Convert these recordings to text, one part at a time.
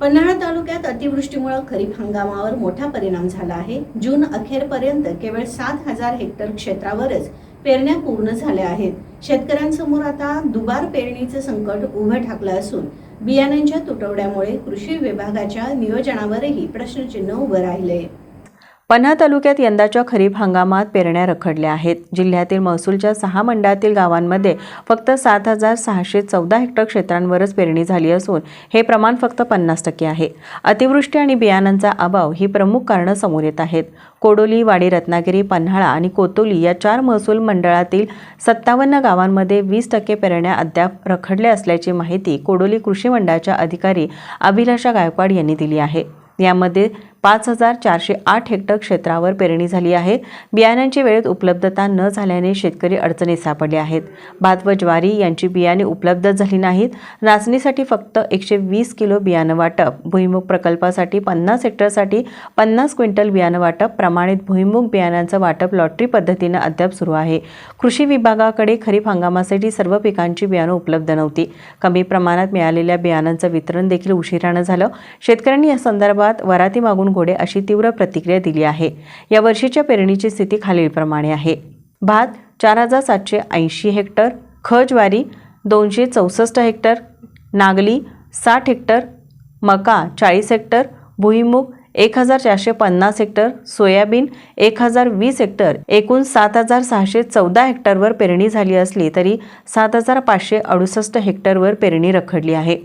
पन्हाळा तालुक्यात अतिवृष्टीमुळे खरीप हंगामावर मोठा परिणाम झाला आहे. जून अखेरपर्यंत केवळ सात हजार हेक्टर क्षेत्रावरच पेरण्या पूर्ण झाल्या आहेत. शेतकऱ्यांसमोर आता दुबार पेरणीचं संकट उभं ठाकलं असून बियाण्यांच्या तुटवड्यामुळे कृषी विभागाच्या नियोजनावरही प्रश्नचिन्ह उभं राहिले. पन्हा तालुक्यात यंदाच्या खरीप हंगामात पेरण्या रखडल्या आहेत. जिल्ह्यातील महसूलच्या सहा मंडळातील गावांमध्ये फक्त सात हजार सहाशे चौदा हेक्टर क्षेत्रांवरच पेरणी झाली असून हे प्रमाण फक्त पन्नास टक्के आहे. अतिवृष्टी आणि बियाणांचा अभाव ही प्रमुख कारणं समोर येत आहेत. कोडोली वाडी रत्नागिरी पन्हाळा आणि कोतोली या चार महसूल मंडळातील सत्तावन्न गावांमध्ये वीस टक्के पेरण्या अद्याप रखडल्या असल्याची माहिती कोडोली कृषी मंडळाच्या अधिकारी अभिलाषा गायकवाड यांनी दिली आहे. यामध्ये पाच हजार चारशे आठ हेक्टर क्षेत्रावर पेरणी झाली आहे. बियाण्यांची वेळेत उपलब्धता न झाल्याने शेतकरी अडचणीत सापडले आहेत. भात व ज्वारी यांची बियाणे उपलब्ध झाली नाहीत. नाचणीसाठी फक्त एकशे वीस किलो बियाणं वाटप. भुईमुग प्रकल्पासाठी पन्नास हेक्टरसाठी पन्नास क्विंटल बियाणं वाटप. प्रमाणित भुईमुग बियाणांचं वाटप लॉटरी पद्धतीनं अद्याप सुरू आहे. कृषी विभागाकडे खरीप हंगामासाठी सर्व पिकांची बियाणं उपलब्ध नव्हती. कमी प्रमाणात मिळालेल्या बियाणांचं वितरण देखील उशिरानं झालं. शेतकऱ्यांनी या संदर्भात वराती मागून घोडे अशी तीव्र प्रतिक्रिया दिली आहे. या वर्षीच्या पेरणीची स्थिती खालीलप्रमाणे आहे. भात चार हजार सातशे ऐंशी हेक्टर ख ज्वारी दोनशे चौसष्ट हेक्टर नागली साठ हेक्टर मका चाळीस हेक्टर भुईमुग एक हजार चारशे पन्नास हेक्टर सोयाबीन एक हजार वीस हेक्टर एकूण सात हजार सहाशे चौदा हेक्टरवर पेरणी झाली असली तरी सात हजार पाचशे अडुसष्ट हेक्टरवर पेरणी रखडली आहे.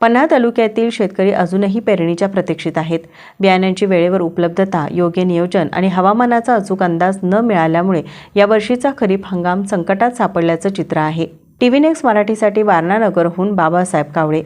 पन्हा तालुक्यातील शेतकरी अजूनही पेरणीच्या प्रतीक्षित आहेत. बियाण्यांची वेळेवर उपलब्धता योग्य नियोजन आणि हवामानाचा अचूक अंदाज न मिळाल्यामुळे यावर्षीचा खरीप हंगाम संकटात सापडल्याचं चित्र आहे. टीव्ही नेक्स्ट मराठीसाठी वारणा नगरहून बाबासाहेब कावळे.